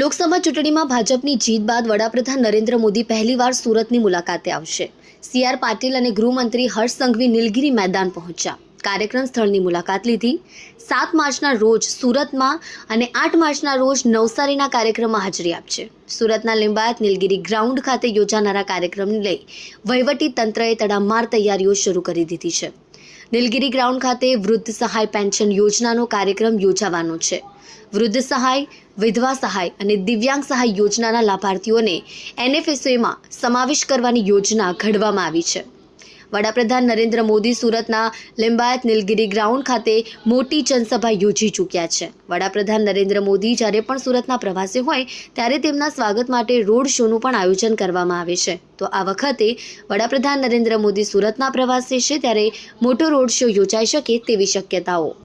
લોકસભા ચૂંટણીમાં ભાજપની જીત બાદ વડાપ્રધાન નરેન્દ્ર મોદી પહેલીવાર સુરતની મુલાકાતે આવશે. સી આર પાટીલ અને ગૃહમંત્રી હર્ષ સંઘવી નીલગિરી મેદાન પહોંચ્યા. કાર્યક્રમ સ્થળની મુલાકાત લીધી. સાત માર્ચના રોજ સુરતમાં અને આઠ માર્ચના રોજ નવસારીના કાર્યક્રમમાં હાજરી આપશે. સુરતના લિંબાયત નીલગિરી ગ્રાઉન્ડ ખાતે યોજાનારા કાર્યક્રમને લઈ વહીવટી તંત્રએ તડામાર તૈયારીઓ શરૂ કરી દીધી છે. નીલગિરી ગ્રાઉન્ડ ખાતે વૃદ્ધ સહાય પેન્શન યોજનાનો કાર્યક્રમ યોજાવાનો છે. વૃદ્ધ સહાય, વિધવા સહાય અને દિવ્યાંગ સહાય યોજનાના લાભાર્થીઓને એનએફએસએમાં સમાવેશ કરવાની યોજના ઘડવામાં આવી છે. વડાપ્રધાન નરેન્દ્ર મોદી સુરતના લિંબાયત નીલગિરી ગ્રાઉન્ડ ખાતે મોટી જનસભા યોજી ચૂક્યા છે. વડાપ્રધાન નરેન્દ્ર મોદી જ્યારે પણ સુરતના પ્રવાસે હોય, ત્યારે તેમના સ્વાગત માટે રોડ શોનું પણ આયોજન કરવામાં આવે છે. તો આ વખતે વડાપ્રધાન નરેન્દ્ર મોદી સુરતના પ્રવાસે છે, ત્યારે મોટો રોડ શો યોજાઈ શકે તેવી શક્યતાઓ.